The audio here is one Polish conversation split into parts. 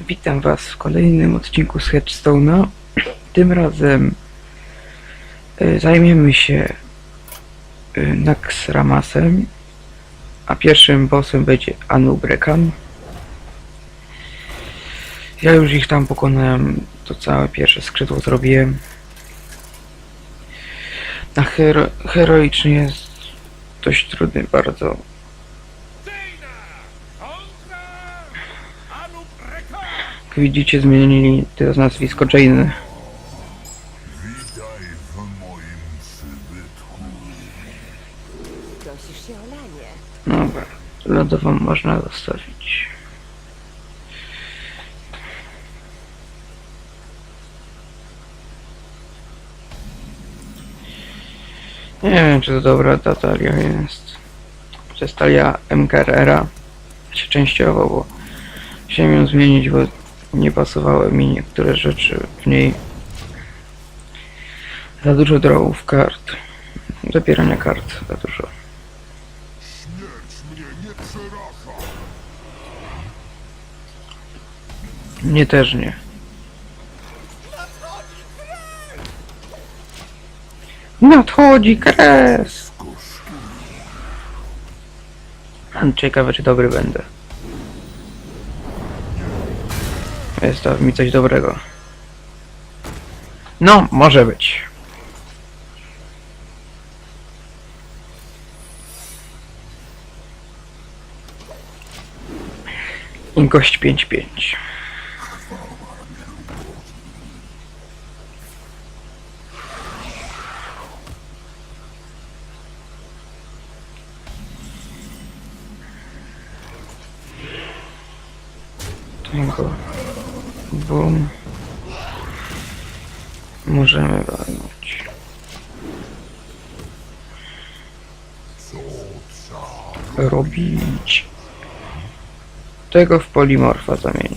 Witam Was w kolejnym odcinku z Headstone'a. Tym razem y, zajmiemy się y, Nax Ramasem, a pierwszym bossem będzie Anubrekan. Ja już ich tam pokonałem, to całe pierwsze skrzydło zrobiłem. Na hero heroiczny jest dość trudny bardzo. Jak widzicie zmienili teraz nazwisko Jane. Witaj w moim przybytku. Prosisz się o lanie. Dobra, lodową można zostawić. Nie wiem, czy to dobra ta talia jest. Jest talia MKRR-a. Znaczy częściowo, bo chciałem ją zmienić, bo nie pasowały mi niektóre rzeczy w niej. Za dużo drawów kart. Zabierania kart za dużo. Mnie też nie. Nadchodzi kres! Ciekawe, czy dobry będę. Jest to mi coś dobrego. No, może być. Gość 5-5. Tego. Bum. Możemy walnąć. Robić. Tego w polimorfa zamienię.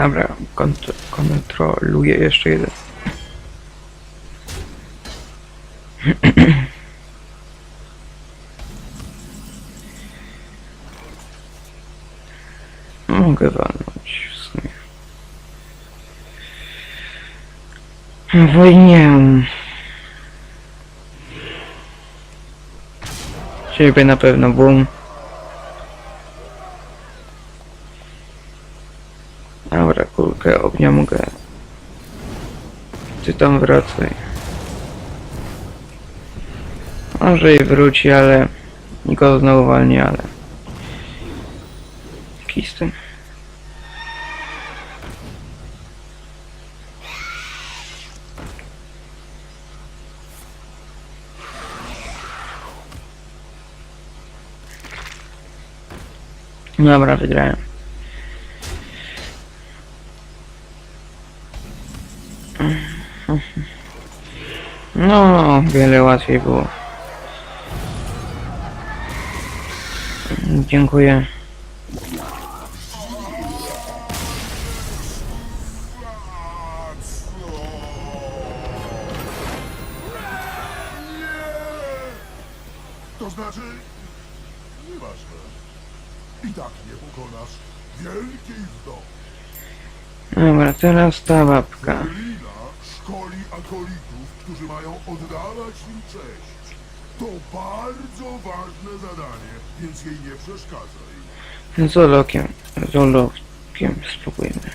Dobra, kont kontroluję jeszcze jeden. Mogę walnąć w sumie. Wojnie. Ciebie na pewno boom. Kulkę ognia mogę. Ty tam wracaj. Może i wróci, ale nikogo znowu walnie, ale... Tym. Dobra, wygrałem. No, wiele łatwiej było. Dziękuję. To znaczy... Nieważne. I tak nie pokonasz wielkiej wdowy. Dobra, teraz ta babka. Akolitów, którzy mają oddawać im cześć. To bardzo ważne zadanie, więc jej nie przeszkadzaj. Z Olokiem. Z Olokiem spróbujmy.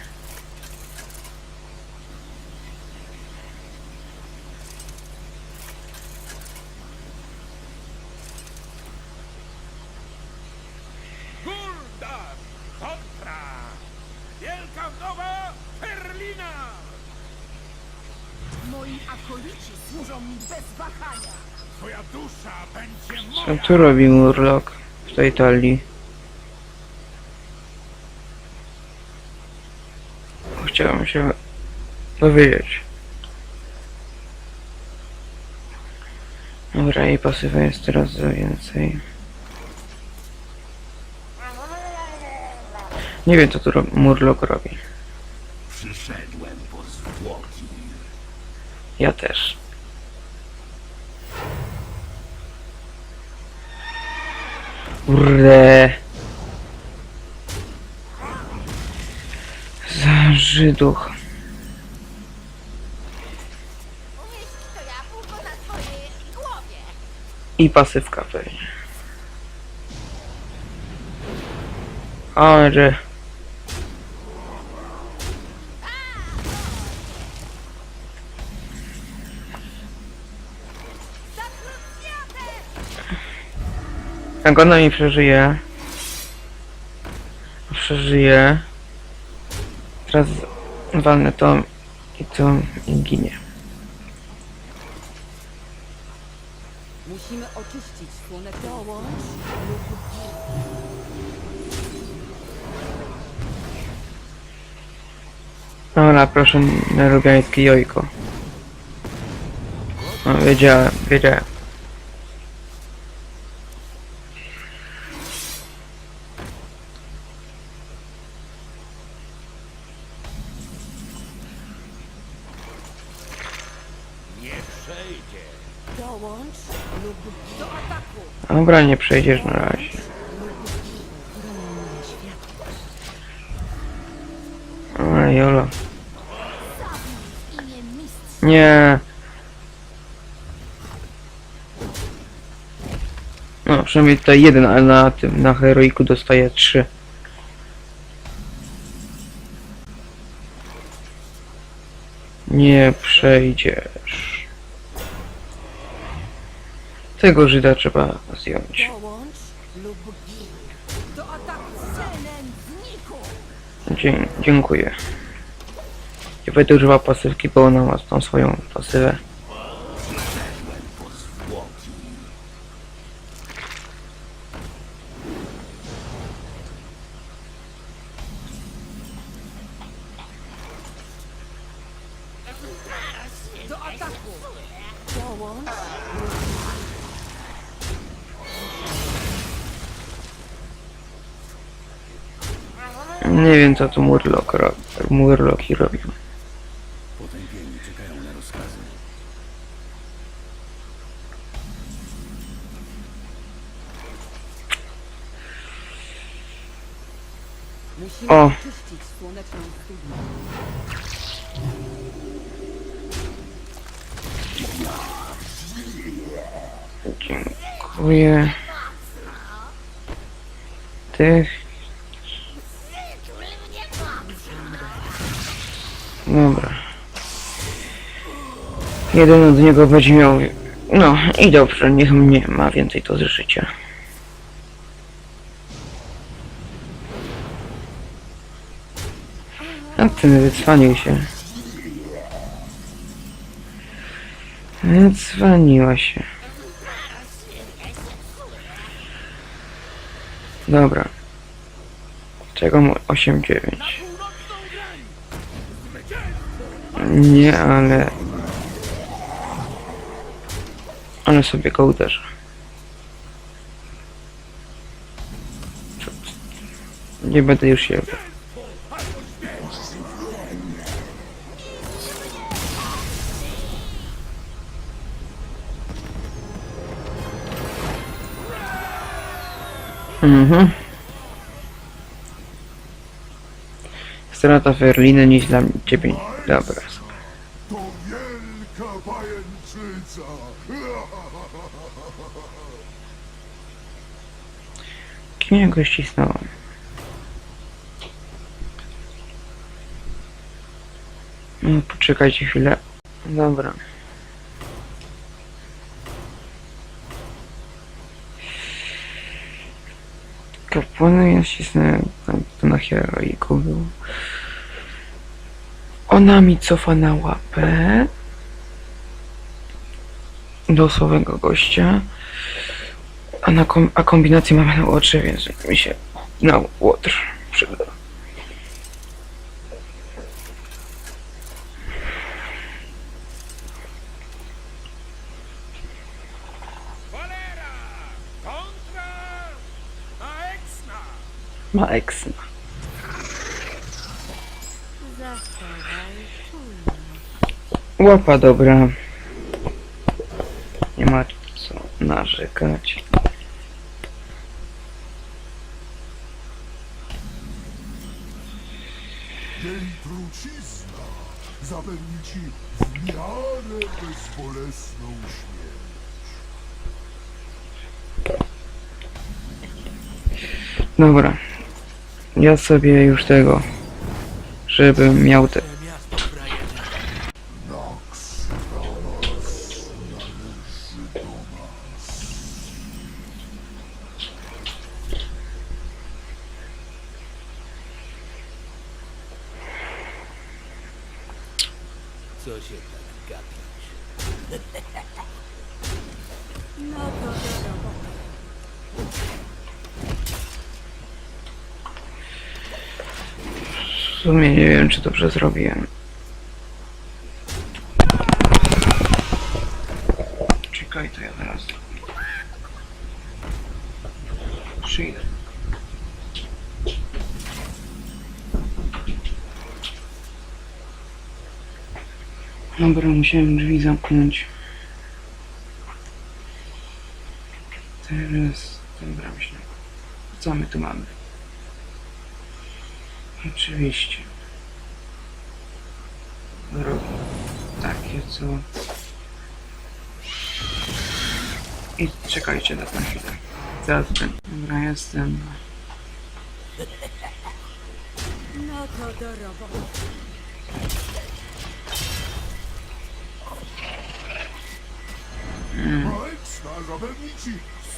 Gul'dan! Kontra! Wielka wdowa Perlina! Moi akolici służą mi bez wahania. Twoja dusza będzie Co moja! tu robi Murloc w tej talii? Chciałem się dowiedzieć. Dobra, i pasywa jest teraz więcej. Nie wiem, co tu ro- Murloc robi. Przyszedłem ja też. Kurde. Za głowie. I pasywka pewnie. Ale... Jak ona mi przeżyje... Przeżyje... Teraz walnę to i to i ginie. Musimy oczyścić słoneczny dołącz Dobra, proszę nerubiańskie jojko. No, wiedziałem, wiedziałem. Dołącz lub Do ataku! Dobra, nie przejdziesz na razie. imię mistrz Nie. No, przynajmniej tutaj jeden, ale na tym, na heroiku dostaje trzy. Nie przejdziesz. Tego Żyda trzeba zdjąć. Dzie dziękuję. Nie będę używał pasywki, bo ona ma tą swoją pasywę. Do ataku! Nie wiem co tu Murloc robi. Murloki robią. Potępieni czekają na rozkazy. musimy O. oczyścić słoneczną studnię. Dziękuję. Tych. Dobra. Jeden od niego będzie miał... No i dobrze, niech mnie ma więcej to z życia. A ten wycwanił się. Wycwaniła się. Dobra. Czego mu 8-9? Nie, ale... Ale sobie go uderzę. Nie będę już się... Mhm. Strata Ferliny nic dla ciebie. Dobra. To wielka pajęczyca. Kim ja go ścisnąłem? No, poczekajcie chwilę. Dobra. Kapłany ja ścisnąłem tam to na heroiku był. Ona mi cofa na łapę. Do słowego gościa. A, na kom a kombinację mamy na łotrze, więc mi się na łotr przyda. Ma eksy. Łapa dobra. Nie ma co narzekać. Dzień trucizna zapewni ci w miarę bezbolesną śmierć. Dobra. Ja sobie już tego, żebym miał te... Co się tak? No to. Sumie nie wiem, czy dobrze zrobiłem. Czekaj, to ja zaraz... Przyjdę. Dobra, musiałem drzwi zamknąć. Teraz... Dobra, myślę. Co my tu mamy? Oczywiście. Drogi. Takie co... I czekajcie na tę chwilę. Zaraz ten. Dobra, jestem. No to do roboty. Ci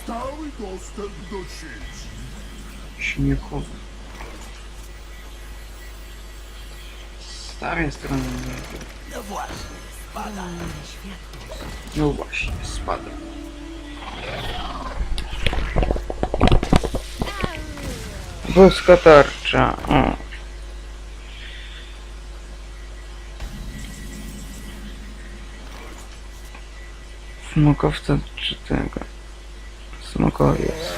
stały dostęp do sieci. Śmiechowy. Stawię stronę. No właśnie, spada. No właśnie, spada. Boska tarcza. O. Smokowca czy tego? Smokowiec.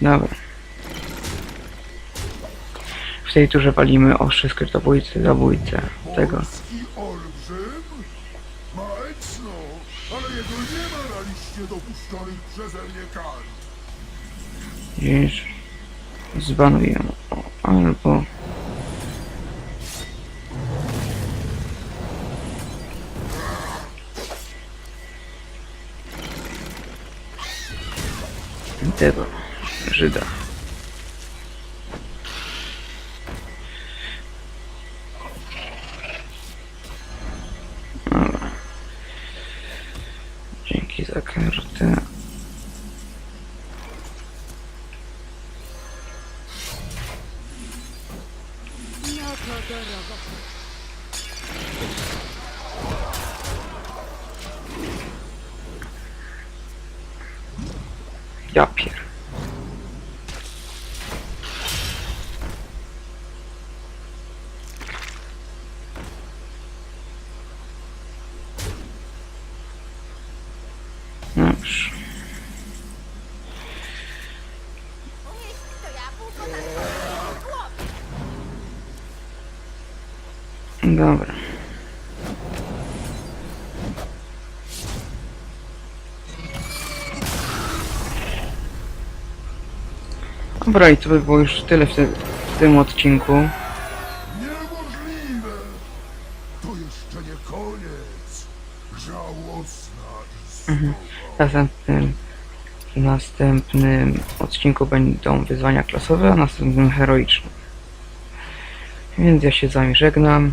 Dobra. Tej turze walimy oszy skrytobójcy, zabójcę. Tego. Olbrzym? Majsno, ale jego nie ma na liście dopuszczonych przeze mnie kar. Widzisz? Zbanuję. O, Albo... Tego. Żyda. Dobra. Dzięki za kartę. No to do roboty. Ja pier. Dobrze. Umieść to jabłko na swojej głowie. Dobra. Dobra, i to by było już tyle w, tym- w tym odcinku. Niemożliwe! To jeszcze nie koniec. Żałosna istota. W następnym, w następnym odcinku będą wyzwania klasowe, a następnym heroiczne. Więc ja się z wami żegnam